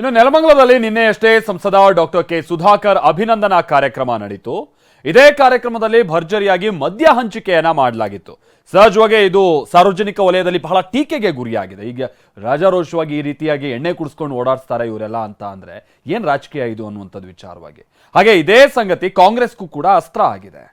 ಇನ್ನು ನೆಲಮಂಗಲದಲ್ಲಿ ನಿನ್ನೆಯಷ್ಟೇ ಸಂಸದ ಡಾಕ್ಟರ್ ಕೆ ಸುಧಾಕರ್ ಅಭಿನಂದನಾ ಕಾರ್ಯಕ್ರಮ ನಡೀತು. ಇದೇ ಕಾರ್ಯಕ್ರಮದಲ್ಲಿ ಭರ್ಜರಿಯಾಗಿ ಮದ್ಯ ಹಂಚಿಕೆಯನ್ನ ಮಾಡಲಾಗಿತ್ತು. ಸಹಜವಾಗಿ ಇದು ಸಾರ್ವಜನಿಕ ವಲಯದಲ್ಲಿ ಬಹಳ ಟೀಕೆಗೆ ಗುರಿಯಾಗಿದೆ. ಈಗ ರಾಜಾರೋಷವಾಗಿ ಈ ರೀತಿಯಾಗಿ ಎಣ್ಣೆ ಕುಡಿಸ್ಕೊಂಡು ಓಡಾಡಿಸ್ತಾರೆ ಇವರೆಲ್ಲ ಅಂತ ಅಂದ್ರೆ ಏನ್ ರಾಜಕೀಯ ಇದು ಅನ್ನುವಂಥದ್ದು ವಿಚಾರವಾಗಿ. ಹಾಗೆ ಇದೇ ಸಂಗತಿ ಕಾಂಗ್ರೆಸ್ಗೂ ಕೂಡ ಅಸ್ತ್ರ ಆಗಿದೆ.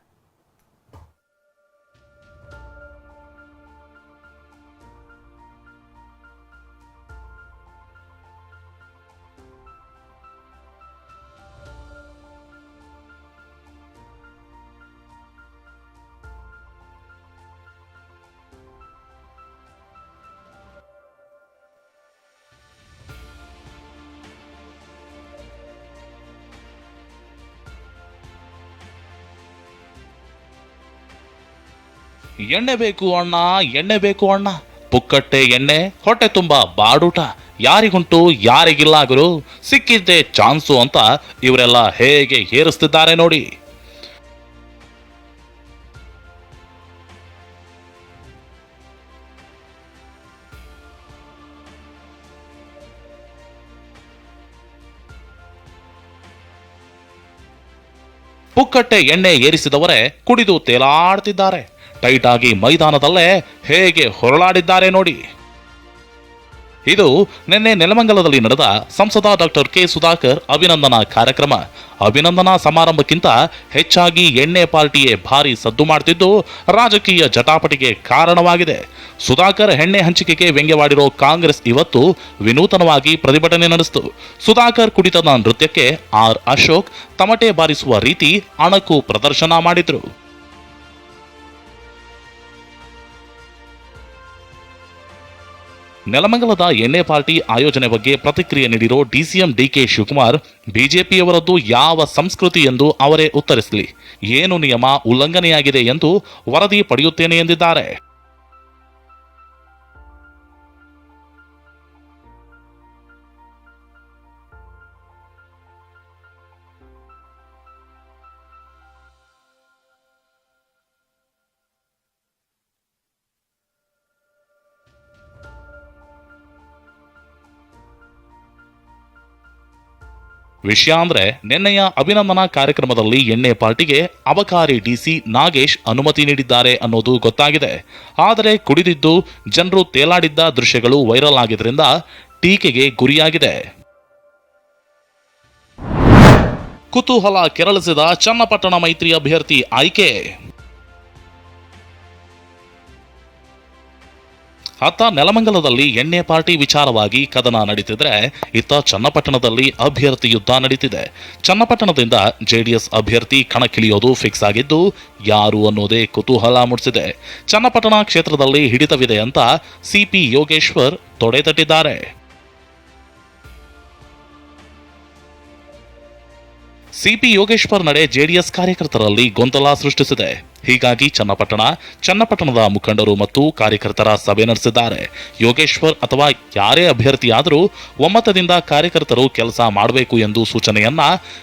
ಎಣ್ಣೆ ಬೇಕು ಅಣ್ಣ, ಎಣ್ಣೆ ಬೇಕು ಅಣ್ಣ. ಪುಕ್ಕಟ್ಟೆ ಎಣ್ಣೆ, ಹೊಟ್ಟೆ ತುಂಬ ಬಾಡೂಟ. ಯಾರಿಗುಂಟು, ಯಾರಿಗಿಲ್ಲ ಗುರು. ಸಿಕ್ಕಿದ್ದೆ ಚಾನ್ಸು ಅಂತ ಇವರೆಲ್ಲ ಹೇಗೆ ಏರಿಸ್ತಿದ್ದಾರೆ ನೋಡಿ. ಪುಕ್ಕಟ್ಟೆ ಎಣ್ಣೆ ಏರಿಸಿದವರೇ ಕುಡಿದು ತೇಲಾಡ್ತಿದ್ದಾರೆ. ಟೈಟ್ ಆಗಿ ಮೈದಾನದಲ್ಲೇ ಹೇಗೆ ಹೊರಳಾಡಿದ್ದಾರೆ ನೋಡಿ. ಇದು ನಿನ್ನೆ ನೆಲಮಂಗಲದಲ್ಲಿ ನಡೆದ ಸಂಸದ ಡಾಕ್ಟರ್ ಕೆ ಸುಧಾಕರ್ ಅಭಿನಂದನಾ ಕಾರ್ಯಕ್ರಮ. ಅಭಿನಂದನಾ ಸಮಾರಂಭಕ್ಕಿಂತ ಹೆಚ್ಚಾಗಿ ಎಣ್ಣೆ ಪಾರ್ಟಿಯೇ ಭಾರಿ ಸದ್ದು ಮಾಡ್ತಿದ್ದು ರಾಜಕೀಯ ಜಟಾಪಟಿಗೆ ಕಾರಣವಾಗಿದೆ. ಸುಧಾಕರ್ ಎಣ್ಣೆ ಹಂಚಿಕೆಗೆ ವ್ಯಂಗ್ಯವಾಡಿರೋ ಕಾಂಗ್ರೆಸ್ ಇವತ್ತು ವಿನೂತನವಾಗಿ ಪ್ರತಿಭಟನೆ ನಡೆಸಿತು. ಸುಧಾಕರ್ ಕುಡಿತದ ನೃತ್ಯಕ್ಕೆ ಆರ್ ಅಶೋಕ್ ತಮಟೆ ಬಾರಿಸುವ ರೀತಿ ಅಣಕು ಪ್ರದರ್ಶನ ಮಾಡಿದ್ರು. ನೆಲಮಂಗಲದ ಎನ್ಎ ಪಾರ್ಟಿ ಆಯೋಜನೆ ಬಗ್ಗೆ ಪ್ರತಿಕ್ರಿಯೆ ನೀಡಿರೋ ಡಿಸಿಎಂ ಡಿಕೆ ಶಿವಕುಮಾರ್, ಬಿಜೆಪಿಯವರದ್ದು ಯಾವ ಸಂಸ್ಕೃತಿ ಎಂದು ಅವರೇ ಉತ್ತರಿಸಲಿ. ಏನು ನಿಯಮ ಉಲ್ಲಂಘನೆಯಾಗಿದೆ ಎಂದು ವರದಿ ಪಡೆಯುತ್ತೇನೆ ಎಂದಿದ್ದಾರೆ. ವಿಷಯ ಅಂದ್ರೆ ನಿನ್ನೆಯ ಅಭಿನಂದನಾ ಕಾರ್ಯಕ್ರಮದಲ್ಲಿ ಎಣ್ಣೆ ಪಾರ್ಟಿಗೆ ಅಬಕಾರಿ ಡಿಸಿ ನಾಗೇಶ್ ಅನುಮತಿ ನೀಡಿದ್ದಾರೆ ಅನ್ನೋದು ಗೊತ್ತಾಗಿದೆ. ಆದರೆ ಕುಡಿದಿದ್ದು ಜನರು ತೇಲಾಡಿದ್ದ ದೃಶ್ಯಗಳು ವೈರಲ್ ಆಗಿದ್ರಿಂದ ಟೀಕೆಗೆ ಗುರಿಯಾಗಿದೆ. ಕುತೂಹಲ ಕೆರಳಿಸಿದ ಚನ್ನಪಟ್ಟಣ ಮೈತ್ರಿ ಅಭ್ಯರ್ಥಿ ಆಯ್ಕೆ. ಅತ್ತ ನೆಲಮಂಗಲದಲ್ಲಿ ಎಣ್ಣೆ ಪಾರ್ಟಿ ವಿಚಾರವಾಗಿ ಕದನ ನಡೀತಿದ್ರೆ, ಇತ್ತ ಚನ್ನಪಟ್ಟಣದಲ್ಲಿ ಅಭ್ಯರ್ಥಿ ಯುದ್ಧ ನಡೀತಿದೆ. ಚನ್ನಪಟ್ಟಣದಿಂದ ಜೆಡಿಎಸ್ ಅಭ್ಯರ್ಥಿ ಕಣಕ್ಕಿಳಿಯೋದು ಫಿಕ್ಸ್ ಆಗಿದ್ದು, ಯಾರು ಅನ್ನೋದೇ ಕುತೂಹಲ ಮೂಡಿಸಿದೆ. ಚನ್ನಪಟ್ಟಣ ಕ್ಷೇತ್ರದಲ್ಲಿ ಹಿಡಿತವಿದೆ ಅಂತ ಸಿಪಿ ಯೋಗೇಶ್ವರ್ ತೊಡೆ ತಟ್ಟಿದ್ದಾರೆ ಸಿಪಿ ಯೋಗೇಶ್ವರ್ ನಡೆ ಜೆಡಿಎಸ್ ಕಾರ್ಯಕರ್ತರಲ್ಲಿ ಗೊಂದಲ ಸೃಷ್ಟಿಸಿದೆ. ಹೀಗಾಗಿ ಚನ್ನಪಟ್ಟಣ, ಚನ್ನಪಟ್ಟಣದ ಮುಖಂಡರು ಮತ್ತು ಕಾರ್ಯಕರ್ತರ ಸಭೆ ನಡೆಸಿದ್ದಾರೆ. ಯೋಗೇಶ್ವರ್ ಅಥವಾ ಯಾರೇ ಅಭ್ಯರ್ಥಿಯಾದರೂ ಒಮ್ಮತದಿಂದ ಕಾರ್ಯಕರ್ತರು ಕೆಲಸ ಮಾಡಬೇಕು ಎಂದು ಸೂಚನೆಯನ್ನ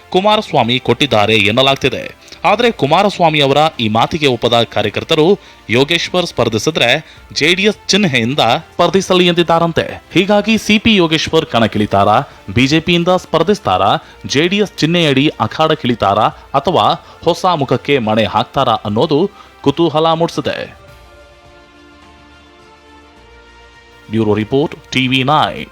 ಕುಮಾರಸ್ವಾಮಿ ಕೊಟ್ಟಿದ್ದಾರೆ ಎನ್ನಲಾಗ್ತಿದೆ. ಆದರೆ ಕುಮಾರಸ್ವಾಮಿ ಅವರ ಈ ಮಾತಿಗೆ ಒಪ್ಪದ ಕಾರ್ಯಕರ್ತರು ಯೋಗೇಶ್ವರ್ ಸ್ಪರ್ಧಿಸಿದ್ರೆ ಜೆಡಿಎಸ್ ಚಿಹ್ನೆಯಿಂದ ಸ್ಪರ್ಧಿಸಲಿ ಎಂದಿದ್ದಾರಂತೆ. ಹೀಗಾಗಿ ಸಿಪಿ ಯೋಗೇಶ್ವರ್ ಕಣಕ್ಕಿಳಿತಾರಾ? ಬಿಜೆಪಿಯಿಂದ ಸ್ಪರ್ಧಿಸ್ತಾರಾ? ಜೆಡಿಎಸ್ ಚಿಹ್ನೆಯಡಿ ಅಖಾಡಕ್ಕಿಳಿತಾರಾ? ಅಥವಾ ಹೊಸ ಮುಖಕ್ಕೆ ಮಣೆ ಹಾಕ್ತಾರಾ ಅನ್ನೋದು ಕುತೂಹಲ ಮೂಡಿಸಿದೆ ಬ್ಯೂರೋ ರಿಪೋರ್ಟ್ ಟಿವಿ ನೈನ್.